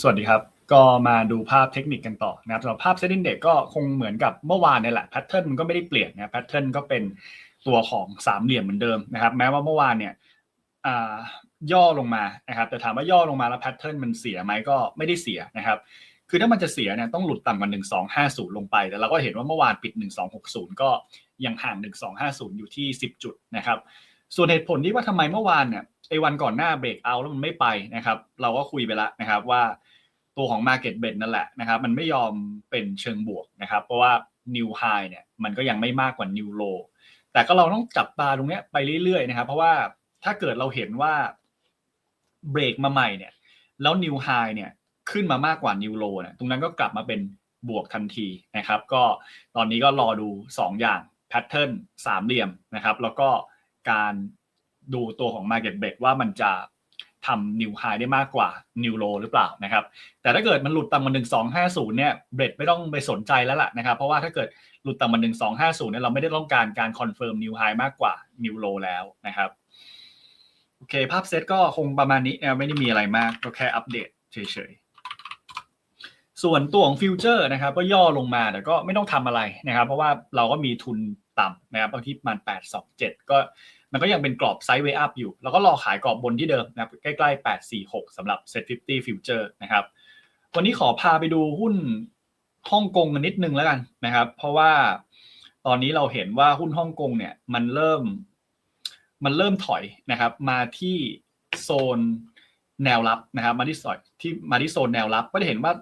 สวัสดีครับ ก็มาดูภาพเทคนิคกันต่อนะครับสำหรับภาพเซต t ิ n เด็กก็คงเหมือนกับเมื่อวานนี่แหละแพทเทิร์นมันก็ไม่ได้เปลี่ยนนะแพทเทิร์นก็เป็นตัวของสามเหลี่ยมเหมือนเดิมนะครับ แม้ว่าเมื่อวานเนี่ยย่อลงมานะครับ แต่ถามว่าย่อลงมาแล้วแพทเทิร์นมันเสียไหมก็ไม่ได้เสียนะครับ คือถ้ามันจะเสียเนี่ยต้องหลุดต่ำกว่า 1250 ลงไป แต่เราก็เห็นว่าเมื่อวานปิด 1260 ก็ยังห่าง 1250 อยู่ที่ 10 จุดนะครับ ส่วนเหตุผลที่ว่าทำไมเมื่อวานเนี่ย ไอ้วันก่อนหน้าเบรกเอาแล้วมันไม่ไปนะครับ เราก็คุยไปแล้วนะครับว่าตัวของ Market b e t นั่นแหละนะครับ มันไม่ยอมเป็นเชิงบวกนะครับ เพราะว่า New High เนี่ยมันก็ยังไม่มากกว่า New Low แต่ก็เราต้องจับตาตรงเนี้ยไปเรื่อยๆนะครับ เพราะว่าถ้าเกิดเราเห็นว่าเบรกมาใหม่เนี่ย แล้ว New High เนี่ยขึ้นมามากกว่า New Low เนี่ยตรงนั้นก็กลับมาเป็นบวกทันทีนะครับ ก็ตอนนี้ก็รอดู 2 อย่างแพทเทิร์นสามเหลี่ยมนะครับ แล้วก็การ ดูตัวของ Market Bet ว่ามันจะทำ New High ได้มากกว่า New Low หรือเปล่านะครับ แต่ถ้าเกิดมันหลุดต่ำกว่า1250เนี่ยเบรดไม่ต้องไปสนใจแล้วล่ะนะครับ เพราะว่าถ้าเกิดหลุดต่ำกว่า1250เนี่ยเราไม่ได้ต้องการการคอนเฟิร์ม New High มากกว่า New Low แล้วนะครับโอเค ภาพเซตก็คงประมาณนี้นะไม่ได้มีอะไรมากก็แค่อัปเดตเฉยๆส่วนตัวของฟิวเจอร์นะครับ ก็ย่อลงมาแต่ก็ไม่ต้องทำอะไรนะครับ เพราะว่าเราก็มีทุนต่ำนะครับบางที่ประมาณ827 ก็ มันก็ยังเป็นกรอบไซด์เวย์อัพอยู่ แล้วก็รอขายกรอบบนที่เดิมนะครับใกล้ๆ 846สำหรับ Set 50 Future นะครับ วันนี้ขอพาไปดูหุ้นฮ่องกงกันนิดนึงแล้วกันนะครับ เพราะว่าตอนนี้เราเห็นว่าหุ้นฮ่องกงเนี่ยมันเริ่มมันเริ่มถอยนะครับ มาที่โซนแนวรับนะครับมาที่สอยที่มาที่โซนแนวรับ ก็จะเห็นว่า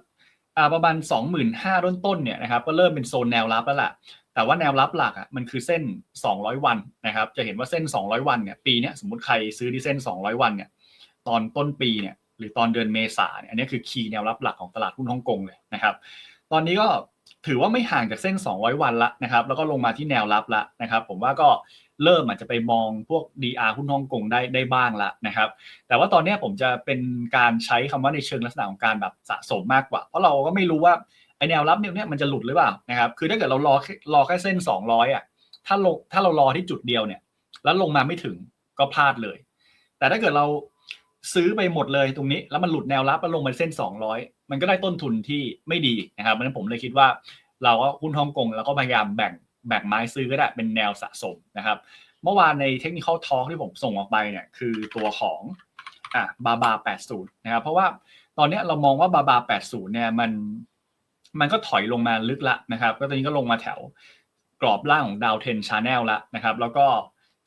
ประมาณ 25,000ต้นต้นๆเนี่ยนะครับก็เริ่มเป็นโซนแนวรับแล้วล่ะ แต่ว่าแนวรับหลักอะมันคือเส้น 200 วันนะครับ จะเห็นว่าเส้น 200 วันเนี่ยปีนี้สมมติใครซื้อที่เส้น 200 วันเนี่ยตอนต้นปีเนี่ยหรือตอนเดือนเมษาเนี่ยอันนี้คือคีย์แนวรับหลักของตลาดหุ้นฮ่องกงเลยนะครับ ตอนนี้ก็ถือว่าไม่ห่างจากเส้น 200 วันละนะครับแล้วก็ลงมาที่แนวรับละนะครับผมว่าก็เริ่มอาจจะไปมองพวก DR หุ้นฮ่องกงได้ได้บ้างละนะครับ แต่ว่าตอนนี้ผมจะเป็นการใช้คำว่าในเชิงลักษณะของการแบบสะสมมากกว่า เพราะเราก็ไม่รู้ว่า แนวรับเนี่ยมันจะหลุดหรือเปล่านะครับคือถ้าเกิดเรารอรอแค่เส้น 200อะถ้าลงถ้าเรารอที่จุดเดียวเนี่ย แล้วลงมาไม่ถึงก็พลาดเลย แต่ถ้าเกิดเราซื้อไปหมดเลยตรงนี้ แล้วมันหลุดแนวรับแล้วลงมาเส้น 200 มันก็ได้ต้นทุนที่ไม่ดีนะครับเพราะฉะนั้นผมเลยคิดว่าเราก็หุ้นฮ่องกงแล้วก็พยายามแบ่งแบ่งไม้ซื้อก็ได้เป็นแนวสะสมนะครับ เมื่อวานในเทคนิคอลทอ l k ที่ผมส่งออกไปเนี่ยคือตัวของอะบาบา80 นะครับเพราะว่าตอนนี้เรามองว่าบาบา80 เนี่ยมัน มันก็ถอยลงมาลึกละนะครับ ก็ตอนนี้ก็ลงมาแถวกรอบล่างของดาวเทนชาแนลละนะครับ แล้วก็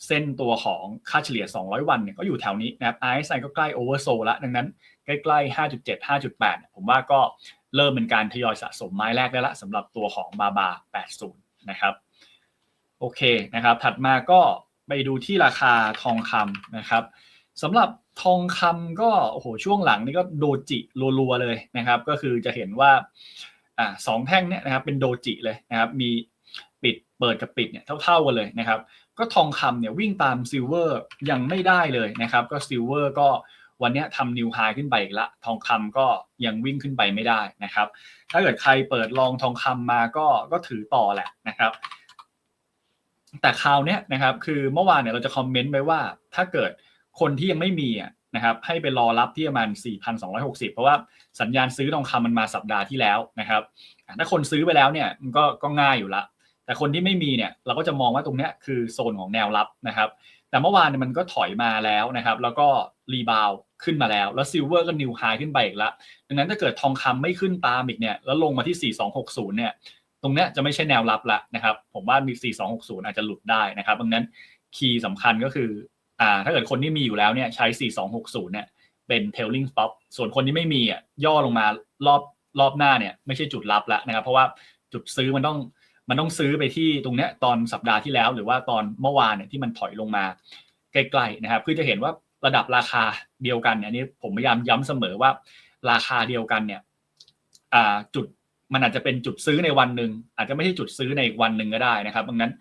เส้นตัวของค่าเฉลี่ย 200 วันเนี่ยก็อยู่แถวนี้นะครับ RSI ก็ใกล้โอเวอร์โซละดังนั้นใกล้ๆ 5.7 5.8 ผมว่าก็เริ่มเป็นการทยอยสะสมไม้แรกได้ละสำหรับตัวของบาบา 80 นะครับ โอเคนะครับ ถัดมาก็ไปดูที่ราคาทองคำนะครับสำหรับทองคำก็โอ้โหช่วงหลังนี่ก็โดจิรัวๆเลยนะครับ ก็คือจะเห็นว่า อ่าสองแท่งเนี่ยนะครับเป็นโดจิเลยนะครับมีปิดเปิดกับปิดเนี่ยเท่าๆกันเลยนะครับ ก็ทองคำเนี่ยวิ่งตามซิลเวอร์ยังไม่ได้เลยนะครับ ก็ซิลเวอร์ก็วันนี้ทำนิวไฮขึ้นไปอีกละ ทองคำก็ยังวิ่งขึ้นไปไม่ได้นะครับ ถ้าเกิดใครเปิดลองทองคำมาก็ก็ถือต่อแหละนะครับ แต่คราวนี้นะครับ คือเมื่อวานเนี่ยเราจะคอมเมนต์ไว้ว่า ถ้าเกิดคนที่ยังไม่มี นะครับให้ไปรอรับที่ประมาณ 4,260 เพราะว่าสัญญาณซื้อทองคำมันมาสัปดาห์ที่แล้วนะครับถ้าคนซื้อไปแล้วเนี่ยมันก็ก็ง่ายอยู่ละ แต่คนที่ไม่มีเนี่ยเราก็จะมองว่าตรงเนี้ยคือโซนของแนวรับนะครับ แต่เมื่อวานเนี่ยมันก็ถอยมาแล้วนะครับ แล้วก็รีบาวขึ้นมาแล้ว แล้วซิลเวอร์ก็นิวไฮขึ้นไปอีกล้วดังนั้นถ้าเกิดทองคำไม่ขึ้นตามอีกเนี่ยแล้วลงมาที่ 4260 เนี่ยตรงเนี้ยจะไม่ใช่แนวรับละนะครับ ผมว่ามี 4260 อาจจะหลุดได้นะครับดังนั้นคีย์สำคัญก็คือ อ่าถ้าเกิดคนที่มีอยู่แล้วเนี่ยใช้ 4260 เนี่ยเป็น tailing stop ส่วนคนที่ไม่มีอะย่อลงมารอบรอบหน้าเนี่ยไม่ใช่จุดรับแล้วนะครับ เพราะว่าจุดซื้อมันต้องมันต้องซื้อไปที่ตรงเนี้ยตอนสัปดาห์ที่แล้ว หรือว่าตอนเมื่อวานเนี่ยที่มันถอยลงมาใกล้ๆนะครับเพื่อจะเห็นว่าระดับราคาเดียวกันเนี่ยนี่ผมพยายามย้ำเสมอว่าราคาเดียวกันเนี่ยอ่าจุดมันอาจจะเป็นจุดซื้อในวันหนึ่งอาจจะไม่ใช่จุดซื้อในวันหนึ่งก็ได้นะครับดังนั้น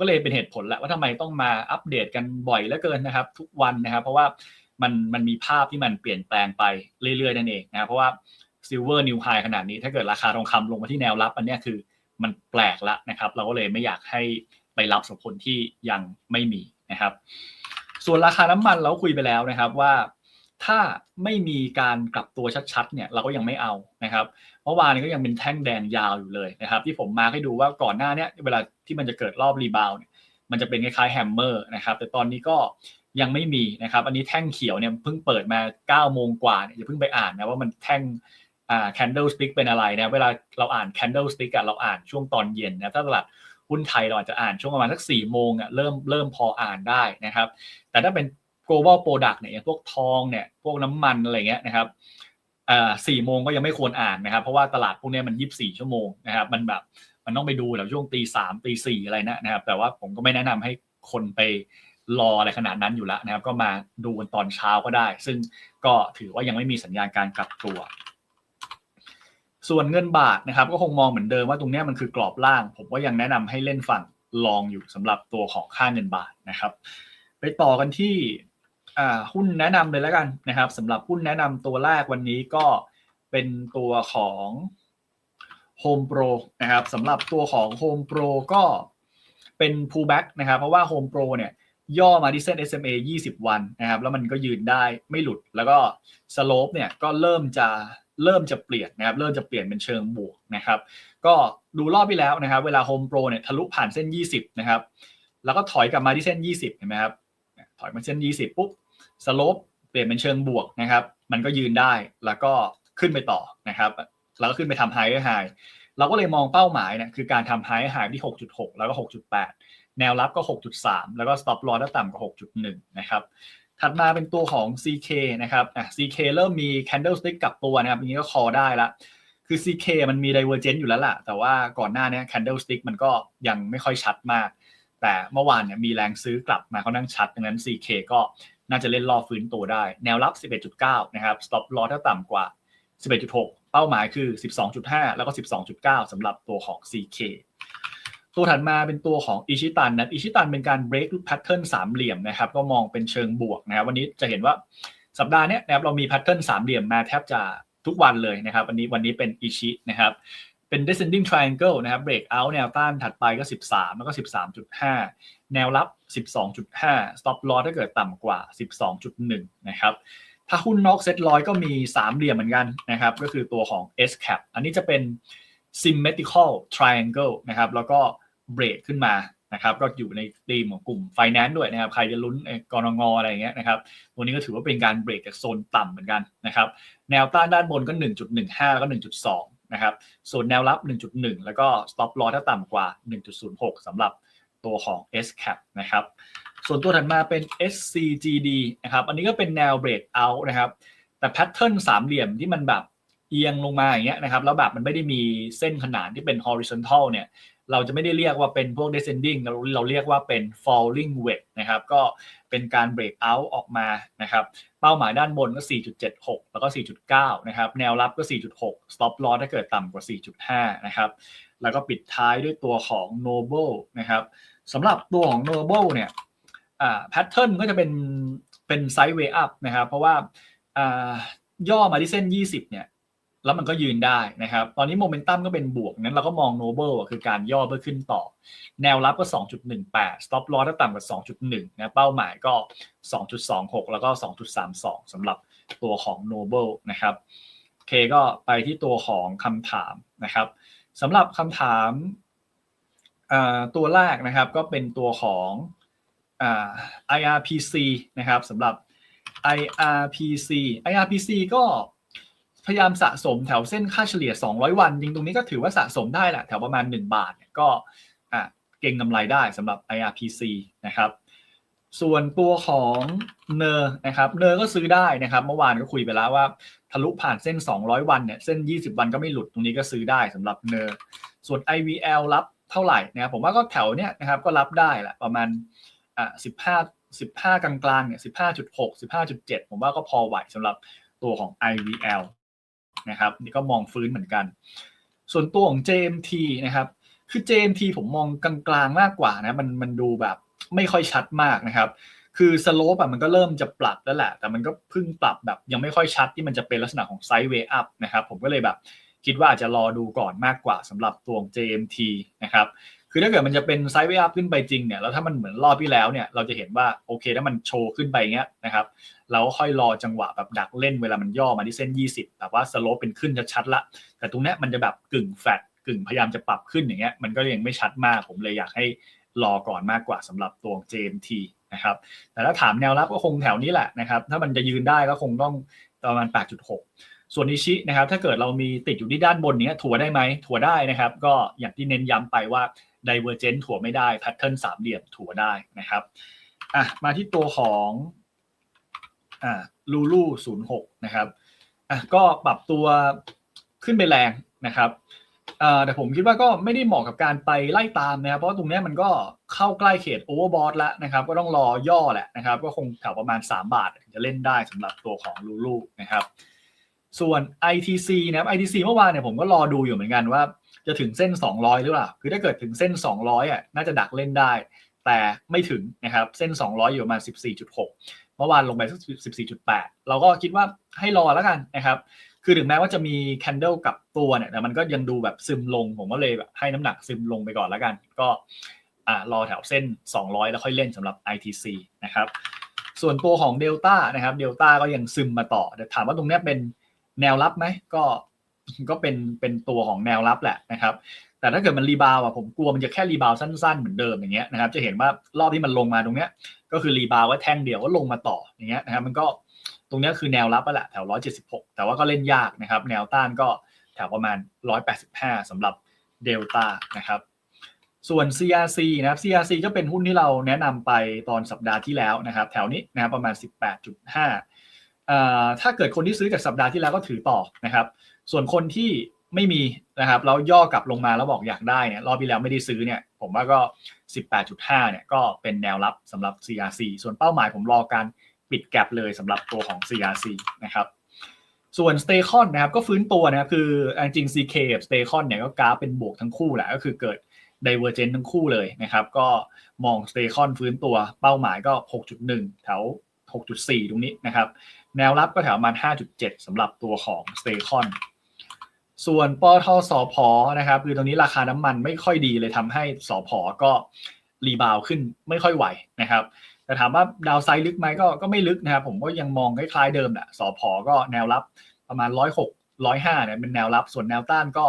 ก็เลยเป็นเหตุผลแหละว่าทำไมต้องมาอัปเดตกันบ่อยเหลือเกินนะครับ ทุกวันนะครับ เพราะว่ามันมันมีภาพที่มันเปลี่ยนแปลงไปเรื่อยๆนั่นเองนะเพราะว่าซิลเวอร์นิวไฮขนาดนี้ ถ้าเกิดราคาทองคำลงมาที่แนวรับ อันนี้คือมันแปลกละนะครับ เราก็เลยไม่อยากให้ไปรับสำหรับคนที่ยังไม่มีนะครับ ส่วนราคาน้ำมันเราคุยไปแล้วนะครับว่า ถ้าไม่มีการกลับตัวชัดๆเนี่ยเราก็ยังไม่เอานะครับเมื่อวานนี้ก็ยังเป็นแท่งแดงยาวอยู่เลยนะครับ ที่ผมมาให้ดูว่าก่อนหน้านี้เวลาที่มันจะเกิดรอบรีบาวเนี่ยมันจะเป็นคล้ายๆแฮมเมอร์นะครับ แต่ตอนนี้ก็ยังไม่มีนะครับ อันนี้แท่งเขียวเนี่ยเพิ่งเปิดมา9โมงกว่าเนี่ยอย่าเพิ่งไปอ่านนะว่ามันแท่งอ่า candlestick เป็นอะไรนะเวลาเราอ่าน candlestick อะเราอ่านช่วงตอนเย็นนะถ้าตลาดหุ้นไทยเราอาจจะอ่านช่วงประมาณสัก4โมงอะเริ่มเริ่มพออ่านได้นะครับ แต่ถ้าเป็น global product เนี่ยพวกทองเนี่ยพวกน้ำมันอะไรเงี้ยนะครับสี่โมงก็ยังไม่ควรอ่านนะครับ เพราะว่าตลาดพวกนี้มัน24ชั่วโมงนะครับ มันแบบมันต้องไปดูแบบช่วงตีสามตีสี่อะไรนะนะครับ แต่ว่าผมก็ไม่แนะนำให้คนไปรออะไรขนาดนั้นอยู่แล้วนะครับ ก็มาดูกันตอนเช้าก็ได้ ซึ่งก็ถือว่ายังไม่มีสัญญาณการกลับตัว ส่วนเงินบาทนะครับ ก็คงมองเหมือนเดิมว่าตรงนี้มันคือกรอบล่าง ผมก็ยังแนะนำให้เล่นฝั่งลองอยู่สำหรับตัวของค่าเงินบาทนะครับ ไปต่อกันที่ หุ้นแนะนำเลยแล้วกันนะครับสำหรับหุ้นแนะนำตัวแรกวันนี้ก็เป็นตัวของ Home Pro นะครับสำหรับตัวของ Home Pro ก็เป็น pullback นะครับ เพราะว่า Home Pro เนี่ยย่อมาที่เส้น SMA 20 วันนะครับแล้วมันก็ยืนได้ไม่หลุด แล้วก็ slope เนี่ยก็เริ่มจะเริ่มจะเปลี่ยนนะครับเริ่มจะเปลี่ยนเป็นเชิงบวกนะครับ ก็ดูรอบที่แล้วนะครับ เวลา Home Pro เนี่ยทะลุผ่านเส้น 20 นะครับ แล้วก็ถอยกลับมาที่เส้น 20 เห็นไหมครับ ถอยมาเส้น 20 ปุ๊บสโลปเปลี่ยนเป็นเชิงบวกนะครับ มันก็ยืนได้แล้วก็ขึ้นไปต่อนะครับแล้วก็ขึ้นไปทำไฮไฮเราก็เลยมองเป้าหมายเนี่ยคือการทำไฮไฮที่ 6.6 แล้วก็ 6.8 แนวรับก็ 6.3 แล้วก็ stop loss ถ้าต่ำกว่า 6.1 นะครับถัดมาเป็นตัวของ CK นะครับอะ CK เริ่มมี candlestick กับตัวนะครับอย่างนี้ก็คอได้ละคือ CK มันมี divergent อยู่แล้วล่ะ แต่ว่าก่อนหน้านี้ candlestick มันก็ยังไม่ค่อยชัดมาก แต่เมื่อวานเนี่ยมีแรงซื้อกลับมาเขานั่งชัดดังนั้น CK ก็น่าจะเล่นรอฟื้นตัวได้ แนวรับ 11.9 นะครับ stop loss ถ้าต่ำกว่า 11.6 เป้าหมายคือ 12.5 แล้วก็ 12.9สำหรับตัวของ CK ตัวถัดมาเป็นตัวของอิชิตันนะอิชิตันเป็นการ break ลูก pattern สามเหลี่ยมนะครับ ก็มองเป็นเชิงบวกนะครับ วันนี้จะเห็นว่าสัปดาห์นี้นะครับเรามี pattern สามเหลี่ยมมาแทบจะทุกวันเลยนะครับ วันนี้วันนี้เป็นอิชินะครับ เป็น descending triangle นะครับ break out แนวต้านถัดไปก็ 13 แล้วก็ 13.5 แนวรับ 12.5 stop loss ถ้าเกิดต่ำกว่า 12.1 นะครับ ถ้าหุ้นนอกเซ็ตร้อยก็มี3เหลี่ยมเหมือนกันนะครับ ก็คือตัวของ S cap อันนี้จะเป็น symmetrical triangle นะครับ แล้วก็ break ขึ้นมานะครับ ก็อยู่ในธีมของกลุ่ม finance ด้วยนะครับ ใครจะลุ้นกรงงอะไรอย่างเงี้ยนะครับ ตัวนี้ก็ถือว่าเป็นการ break จากโซนต่ำเหมือนกันนะครับ แนวต้านด้านบนก็ 1.15 แล้วก็ 1.2 นะครับส่วนแนวรับ 1.1 แล้วก็ stop loss ถ้าต่ำกว่า 1.06สำหรับตัวของ S cap นะครับส่วนตัวถัดมาเป็น SCGD นะครับอันนี้ก็เป็นแนว break out นะครับแต่แพทเทิร์นสามเหลี่ยมที่มันแบบ เอียงลงมาอย่างเงี้ยนะครับแล้วแบบมันไม่ได้มีเส้นขนานที่เป็น horizontal เนี่ยเราจะไม่ได้เรียกว่าเป็นพวก descending เราเราเรียกว่าเป็น falling wedge นะครับก็เป็นการ break out ออกมานะครับเป้าหมายด้านบนก็ 4.76 แล้วก็ 4.9 นะครับแนวรับก็ 4.6 stop loss ถ้าเกิดต่ำกว่า 4.5 นะครับแล้วก็ปิดท้ายด้วยตัวของ noble นะครับสำหรับตัวของ noble เนี่ยแพทเทิร์นก็จะเป็นเป็นไซด์เวย์อัพนะครับเพราะว่าย่อมาที่เส้น 20 เนี่ย แล้วมันก็ยืนได้นะครับ ตอนนี้โมเมนตัมก็เป็นบวก นั้นเราก็มอง noble คือการย่อเพื่อขึ้นต่อ แนวรับก็ 2.18 stop loss ถ้าต่ำกว่า 2.1 นะ เป้าหมายก็ 2.26 แล้วก็ 2.32สำหรับตัวของ noble นะครับโอเคก็ไปที่ตัวของคำถามนะครับสำหรับคำถามตัวแรกนะครับก็เป็นตัวของ IRPC นะครับสำหรับ IRPC IRPC ก็ ยายามสะสมแถวเส้นค่าเฉลี่ย 200 วันจริงตรงนี้ก็ถือว่าสะสมได้แหละแถวประมาณ 1 บาทก็เก่งกำไรได้สำหรับ IRPC นะครับส่วนตัวของเนอร์นะครับเนอร์ก็ซื้อได้นะครับ เมื่อวานก็คุยไปแล้วว่าทะลุผ่านเส้น 200 วันเนี่ยเส้น 20 วันก็ไม่หลุดตรงนี้ก็ซื้อได้สำหรับเนอร์ส่วน IVL รับเท่าไหร่นะครับผมว่าก็แถวเนี้ยนะครับก็รับได้แหละประมาณอ่าสิบห้าสิบห้ากลางๆเนี่ยสิบห้าจุดหกสิบห้าจุดเจ็ดผมว่าก็พอไหวสำหรับตัวของ IVL นะครับนี่ก็มองฟื้นเหมือนกัน ส่วนตัวของ JMT นะครับ คือ JMT ผมมองกลางๆมากกว่านะมันมันดูแบบไม่ค่อยชัดมากนะครับ คือสโลปอะมันก็เริ่มจะปรับแล้วแหละ แต่มันก็เพิ่งปรับแบบยังไม่ค่อยชัดที่มันจะเป็นลักษณะของไซด์เวย์อัพนะครับ ผมก็เลยแบบคิดว่าอาจจะรอดูก่อนมากกว่าสำหรับตัว JMT นะครับ คือถ้าเกิดมันจะเป็นไซด์เวอัพขึ้นไปจริงเนี่ยแล้วถ้ามันเหมือนรอบที่แล้วเนี่ยเราจะเห็นว่าโอเคถ้ามันโชว์ขึ้นไปเงี้ยนะครับเราก็ค่อยรอจังหวะแบบดักเล่นเวลามันย่อมาที่เส้น 20แบบว่าสโลปเป็นขึ้นชัดๆละ แต่ตรงเนี้ยมันจะแบบกึ่งแฟลตกึ่งพยายามจะปรับขึ้นอย่างเงี้ยมันก็ยังไม่ชัดมากผมเลยอยากให้รอก่อนมากกว่าสำหรับตัว JMT นะครับแต่ถ้าถามแนวรับก็คงแถวนี้แหละนะครับถ้ามันจะยืนได้ก็คงต้องประมาณ 8.6ส่วนนิชินะครับถ้าเกิดเรามีติดอยู่ที่ด้านบนเนี้ยถัวได้ไหมถัวได้นะครับ ก็อย่างที่เน้นย้ำไปว่า Divergent ถั่วไม่ได้ Pattern สามเหลี่ยมถั่วได้นะครับอะมาที่ตัวของอ่าลูลูศูนย์หกนะครับอะก็ปรับตัวขึ้นไปแรงนะครับแต่ผมคิดว่าก็ไม่ได้เหมาะกับการไปไล่ตามนะครับ เพราะตรงนี้มันก็เข้าใกล้เขตโอเวอร์บอทแล้วนะครับ ก็ต้องรอย่อแหละนะครับ ก็คงแถวประมาณ 3 บาทถึงจะเล่นได้สำหรับตัวของลูลูนะครับ ส่วน ITC นะครับ ITC เมื่อวานเนี่ยผมก็รอดูอยู่เหมือนกันว่า จะถึงเส้น 200 หรือเปล่า คือถ้าเกิดถึงเส้น 200อะน่าจะดักเล่นได้ แต่ไม่ถึงนะครับ เส้น 200 อยู่ประมาณ 14.6 เมื่อวานลงไป 14.8 เราก็คิดว่าให้รอแล้วกันนะครับ คือถึงแม้ว่าจะมีแคนเดลกับตัวเนี่ย แต่มันก็ยังดูแบบซึมลง ผมก็เลยแบบให้น้ำหนักซึมลงไปก่อนแล้วกัน ก็อ่ารอแถวเส้น 200 แล้วค่อยเล่นสำหรับ ITC นะครับ ส่วนตัวของ Delta นะครับ Delta ก็ยังซึมมาต่อแต่ถามว่าตรงนี้เป็นแนวรับไหมก็ ก็เป็นเป็นตัวของแนวรับแหละนะครับ แต่ถ้าเกิดมันรีบาวอะผมกลัวมันจะแค่รีบาวสั้น ๆ เหมือนเดิมอย่างเงี้ยนะครับ จะเห็นว่ารอบที่มันลงมาตรงเนี้ย ก็คือรีบาวว่าแท่งเดียวก็ลงมาต่ออย่างเงี้ยนะครับ มันก็ตรงนี้คือแนวรับแหละแถว 176 แต่ว่าก็เล่นยากนะครับ แนวต้านก็แถวประมาณ 185สำหรับเดลต้านะครับส่วน CRC นะครับ CRC ก็เป็นหุ้นที่เราแนะนำไปตอนสัปดาห์ที่แล้วนะครับ แถวนี้นะครับประมาณ 18.5 ถ้าเกิดคนที่ซื้อจากสัปดาห์ที่แล้วก็ถือต่อนะครับ ส่วนคนที่ไม่มีนะครับแล้วย่อกลับลงมาแล้วบอกอยากได้เนี่ยรอบที่แล้วไม่ได้ซื้อเนี่ยผมว่าก็ 18.5เนี่ยก็เป็นแนวรับสำหรับ CRC ส่วนเป้าหมายผมรอการปิดแกลบเลยสำหรับตัวของ CRC นะครับส่วน s t a c o n นะครับก็ฟื้นตัวนะครับคือจริง CK กับ s t a c o n เนี่ยก็กราฟเป็นบวกทั้งคู่แหละก็คือเกิด Divergent ทั้งคู่เลยนะครับก็มอง s t a c o n ฟื้นตัวเป้าหมายก็ 6.1 แถว 6.4 ตรงนี้นะครับ แนวรับก็แถวประมาณ 5.7สำหรับตัวของ s t a c o n ส่วนปทสพอนะครับ คือตรงนี้ราคาน้ำมันไม่ค่อยดีเลยทำให้สพอก็รีบาวขึ้นไม่ค่อยไหวนะครับ แต่ถามว่าดาวไซด์ลึกไหมก็ก็ไม่ลึกนะครับ ผมก็ยังมองคล้ายๆเดิมแหละสพอก็แนวรับประมาณ106 105เนี่ยเป็นแนวรับส่วนแนวต้านก็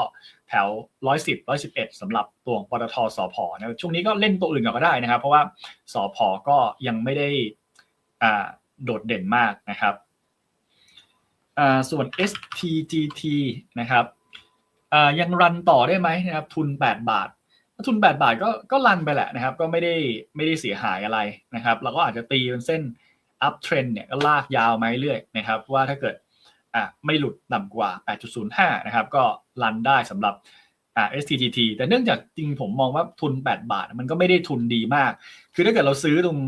แถว110 111สำหรับตัวปตทสพอนะช่วงนี้ก็เล่นตัวอื่นก็ได้นะครับ เพราะว่าสพอก็ยังไม่ได้ โดดเด่นมากนะครับส่วน STGT นะครับยังรันต่อได้ไหมนะครับทุน 8 บาท ทุน 8 บาทก็ก็รันไปแหละนะครับ ก็ไม่ได้ไม่ได้เสียหายอะไรนะครับเราก็อาจจะตีเป็นเส้น up trend เนี่ยก็ลากยาวไหมเรื่อยนะครับ ว่าถ้าเกิดอะไม่หลุดต่ำกว่า 8.05 นะครับ ก็รันได้สำหรับอ่า STGT แต่เนื่องจากจริงผมมองว่าทุน 8 บาท มันก็ไม่ได้ทุนดีมาก คือถ้าเกิดเราซื้อตรง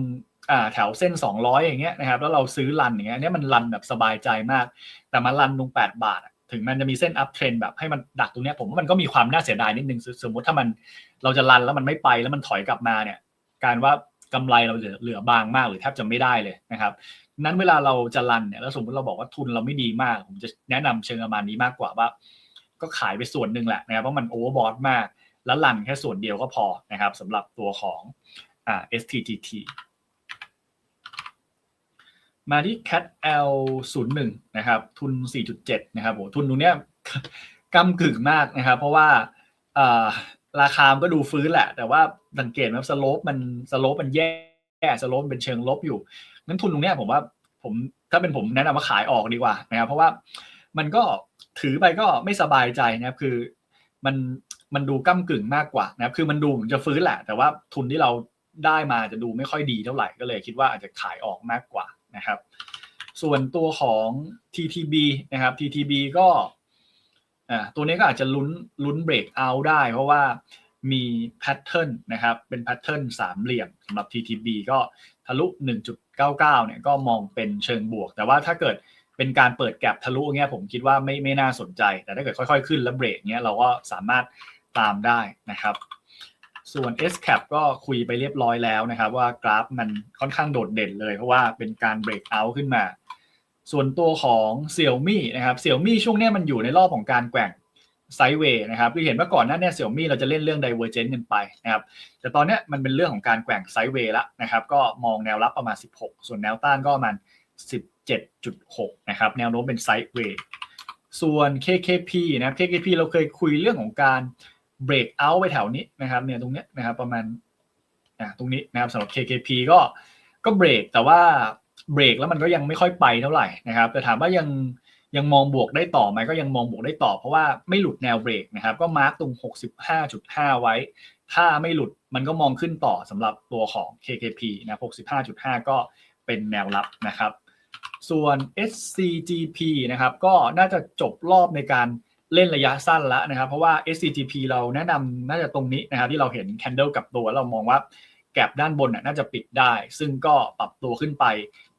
แถวเส้น 200 อย่างเงี้ยนะครับ แล้วเราซื้อรันอย่างเงี้ยเนี่ยมันรันแบบสบายใจมาก แต่มารันตรง8 บาท ถึงมันจะมีเส้นอัพเทรนแบบให้มันดักตรงเนี้ยผมว่ามันก็มีความน่าเสียดายนิดนึง สมมติถ้ามันเราจะรันแล้วมันไม่ไปแล้วมันถอยกลับมาเนี่ย การว่ากำไรเราเหลือเหลือบางมากหรือแทบจะไม่ได้เลยนะครับ นั้นเวลาเราจะรันเนี่ยแล้วสมมติเราบอกว่าทุนเราไม่ดีมาก ผมจะแนะนำเชิงประมาณนี้มากกว่าว่า ก็ขายไปส่วนหนึ่งแหละนะครับเพราะมันโอเวอร์บอทมาก แล้วรันแค่ส่วนเดียวก็พอนะครับสำหรับตัวของอ่า STGT มาที่ cat l 0 1นะครับ ทุน 4.7 นะครับโหทุนตรงเนี้ยกำกึ่งมากนะครับ เพราะว่าราคามก็ดูฟื้นแหละ แต่ว่าสังเกตว่าสโลปมันสโลปมันแย่สโลปเป็นเชิงลบอยู่นั้นทุนตรงเนี้ยผมว่าผมถ้าเป็นผมแนะนำว่าขายออกดีกว่านะครับ เพราะว่ามันก็ถือไปก็ไม่สบายใจนะครับ คือมันมันดูก้ากึ่งมากกว่านะครับ คือมันดูเหมือนจะฟื้นแหละ แต่ว่าทุนที่เราได้มาจะดูไม่ค่อยดีเท่าไหร่ก็เลยคิดว่าอาจจะขายออกมากกว่า นะครับ ส่วนตัวของ TTB นะครับ TTB ก็ตัวนี้ก็อาจจะลุ้นลุ้นเบรกเอาได้ เพราะว่ามีแพทเทิร์นนะครับเป็นแพทเทิร์นสามเหลี่ยมสำหรับ TTB ก็ทะลุ 1.99เนี่ยก็มองเป็นเชิงบวก แต่ว่าถ้าเกิดเป็นการเปิดแกลบทะลุเงี้ยผมคิดว่าไม่ไม่น่าสนใจ แต่ถ้าเกิดค่อยๆ ขึ้นแล้วเบรกเงี้ยเราก็สามารถตามได้นะครับ ส่วน S cap ก็คุยไปเรียบร้อยแล้วนะครับ ว่ากราฟมันค่อนข้างโดดเด่นเลยเพราะว่าเป็นการเบรกเอาท์ขึ้นมา ส่วนตัวของ Xiaomi นะครับ Xiaomi ช่วงนี้มันอยู่ในรอบของการแกว่งไซด์เวย์นะครับคือเห็นว่าก่อนหน้าเนี้เสี่ยมี่เราจะเล่นเรื่อง divergent กันไปนะครับ แต่ตอนนี้มันเป็นเรื่องของการแกว่งไซด์เวย์ละนะครับ ก็มองแนวรับประมาณ 16 ส่วนแนวต้านก็ประมาณ 17.6 นะครับ แนวโน้มเป็นไซด์เวย์ส่วน KKP นะครับ KKP เราเคยคุยเรื่องของการ break out ไปแถวนี้นะครับเนี่ยตรงเนี้ยนะครับประมาณอ่าตรงนี้นะครับสำหรับ KKP ก็ก็เบรกแต่ว่าเบรกแล้วมันก็ยังไม่ค่อยไปเท่าไหร่นะครับแต่ถามว่ายังยังมองบวกได้ต่อไหมก็ยังมองบวกได้ต่อ เพราะว่าไม่หลุดแนวเบรกนะครับ ก็มาร์กตรง 65.5 ไว้ ถ้าไม่หลุดมันก็มองขึ้นต่อสำหรับตัวของ KKP นะ65.5 ก็เป็นแนวรับนะครับ ส่วน SCGP นะครับก็น่าจะจบรอบในการ เล่นระยะสั้นแล้วนะครับ เพราะว่า SCGP เราแนะนำน่าจะตรงนี้นะครับที่เราเห็น candle กับตัวเรามองว่าแกลบด้านบนน่าจะปิดได้ ซึ่งก็ปรับตัวขึ้นไป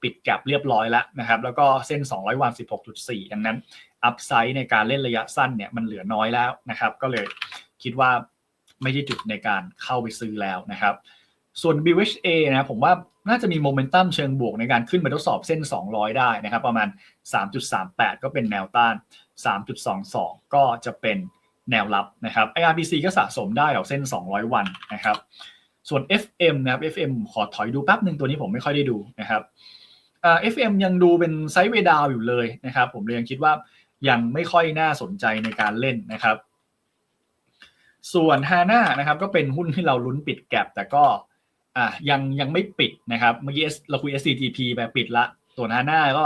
ปิดแกลบเรียบร้อยแล้วนะครับ แล้วก็เส้น 200 วัน 16.4 ดังนั้นอัพไซด์ในการเล่นระยะสั้นเนี่ยมันเหลือน้อยแล้วนะครับ ก็เลยคิดว่าไม่ใช่จุดในการเข้าไปซื้อแล้วนะครับ ส่วน BHA นะผมว่าน่าจะมีโมเมนตัมเชิงบวกในการขึ้นไปทดสอบเส้น 200 ได้นะครับ ประมาณ 3.38 ก็เป็นแนวต้าน 3.22 ก็จะเป็นแนวรับนะครับ IRBC ก็สะสมได้เอาเส้น 200 วันนะครับ ส่วน FM นะครับ FM ขอถอยดูแป๊บหนึ่งตัวนี้ผมไม่ค่อยได้ดูนะครับ FM ยังดูเป็นไซด์เวดาวอยู่เลยนะครับ ผมเลยยังคิดว่ายังไม่ค่อยน่าสนใจในการเล่นนะครับ ส่วน HANA นะครับก็เป็นหุ้นที่เราลุ้นปิดแก็บแต่ก็อะยังยังไม่ปิดนะครับ เมื่อกี้เราคุย SCTP ไปปิดละส่วน HANA ก็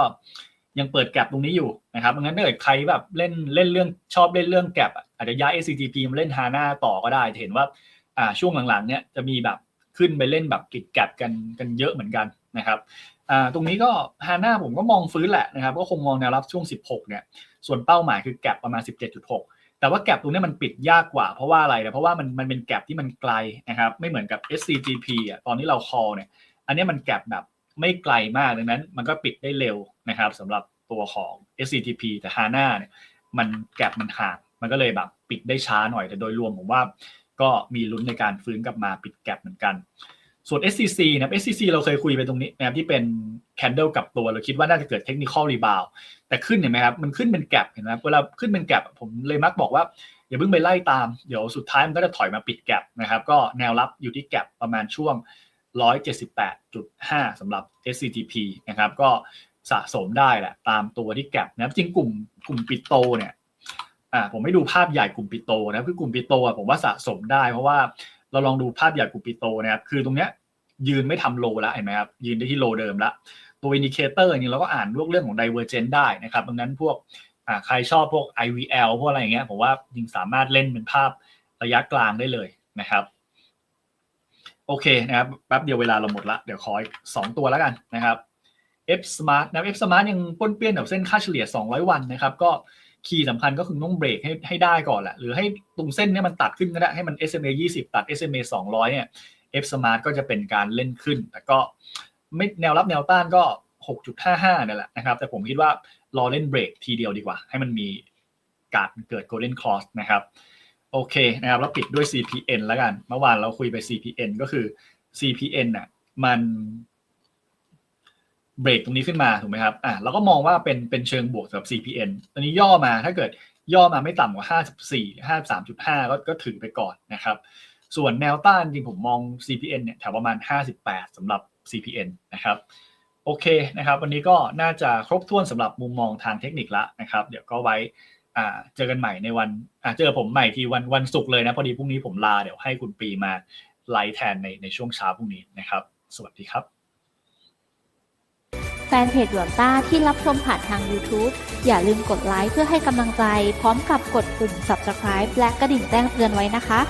ยังเปิดแก็บตรงนี้อยู่นะครับงั้นถ้าเกิดใครแบบเล่นเล่นเรื่องชอบเล่นเรื่องแก็บอาจจะย้าย SCTP มาเล่น HANA ต่อก็ได้จะเห็นว่าอ่าช่วงหลังๆเนี่ยจะมีแบบขึ้นไปเล่นแบบปิดแก็บกันกันเยอะเหมือนกันนะครับอ่าตรงนี้ก็ HANA ผมก็มองฟื้นแหละนะครับก็คงมองแนวรับช่วง 16เนี่ยส่วนเป้าหมายคือแก็บประมาณ 17.6แต่ว่าแก็บตรงนี้มันปิดยากกว่าเพราะว่าอะไรนะเพราะว่ามันมันเป็นแก็บที่มันไกลนะครับ ไม่เหมือนกับ SCGP อะตอนที่เรา call เนี่ย อันนี้มันแก็บแบบ ไม่ไกลมากดังนั้น มันก็ปิดได้เร็วนะครับสำหรับตัวของ SCTP แต่ HANA เนี่ยมันแก็บมันห่างมันก็เลยแบบปิดได้ช้าหน่อยแต่โดยรวมผมว่าก็มีลุ้นในการฟื้นกลับมาปิดแก็บเหมือนกัน ส่วน SCC นะครับ SCC เราเคยคุยไปตรงนี้นะครับที่เป็น candle กับตัวเราคิดว่าน่าจะเกิด technical rebound แต่ขึ้นเห็นไหมครับมันขึ้นเป็นแกลบเห็นไหมเวลาขึ้นเป็นแกลบผมเลยมักบอกว่าอย่าเพิ่งไปไล่ตาม เดี๋ยวสุดท้ายมันก็จะถอยมาปิดแกลบนะครับ ก็แนวรับอยู่ที่แกลบประมาณช่วง 178.5สำหรับ SCTP นะครับก็สะสมได้แหละตามตัวที่แกลบนะครับจริงกลุ่มกลุ่มปิโตเนี่ยอ่าผมไม่ดูภาพใหญ่กลุ่มปิโตนะคือกลุ่มปิโตอะผมว่าสะสมได้ เพราะว่าเราลองดูภาพใหญ่กลุ่มปิโตนะครับคือตรงเนี้ยยืนไม่ทำโลแล้วเห็นไหมครับยืนได้ที่โลเดิมแล้วตัวอินดิเคเตอร์นี่เราก็อ่านเรื่องของ divergent ได้นะครับดังนั้นพวกอ่าใครชอบพวก IVL พวกอะไรอย่างเงี้ยผมว่ายิงสามารถเล่นเป็นภาพระยะกลางได้เลยนะครับ โอเคนะครับแป๊บเดียวเวลาเราหมดละ เดี๋ยวขออีกสองตัวแล้วกันนะครับ F Smart นะ F Smart ยังป้นเปี้ยนแบบเส้นค่าเฉลี่ย 200 วันนะครับ ก็คีย์สำคัญก็คือต้องเบรกให้ให้ได้ก่อนแหละ หรือให้ตรงเส้นนี้มันตัดขึ้นก็ได้ ให้มัน SMA 20 ตัด SMA 200 เนี่ย F Smart ก็จะเป็นการเล่นขึ้น แต่ก็ไม่แนวรับแนวต้านก็ 6.55นี่แหละนะครับ แต่ผมคิดว่ารอเล่นเบรกทีเดียวดีกว่า ให้มันมีการเกิด golden cross นะครับ โอเคนะครับแล้วปิดด้วย CPN แล้วกัน เมื่อวานเราคุยไป CPN ก็คือ CPN น่ะมันเบรกตรงนี้ขึ้นมาถูกไหมครับอะเราก็มองว่าเป็นเป็นเชิงบวกสำหรับ CPN ตอนนี้ย่อมาถ้าเกิดย่อมาไม่ต่ำกว่า 54 53.5 ก็ก็ถือไปก่อนนะครับ ส่วนแนวต้านจริงผมมอง CPN เนี่ยแถวประมาณ 58สำหรับ CPN นะครับโอเคนะครับ วันนี้ก็น่าจะครบถ้วนสำหรับมุมมองทางเทคนิคละนะครับ เดี๋ยวก็ไว้ เจอกันใหม่ในวันเจอผมใหม่ทีวันวันศุกร์เลยนะ พอดีพรุ่งนี้ผมลาเดี๋ยวให้คุณปีมาไลฟ์แทนในในช่วงเช้าพรุ่งนี้นะครับ สวัสดีครับ แฟนเพจหยวนต้าที่รับชมผ่านทาง YouTube อย่าลืมกดไลค์เพื่อให้กำลังใจ พร้อมกับกดปุ่ม Subscribe และกระดิ่งแจ้งเตือนไว้นะคะ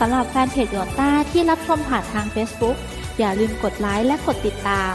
สำหรับแฟนเพจหยวนต้าที่รับชมผ่านทาง Facebook อย่าลืมกดไลค์และกดติดตาม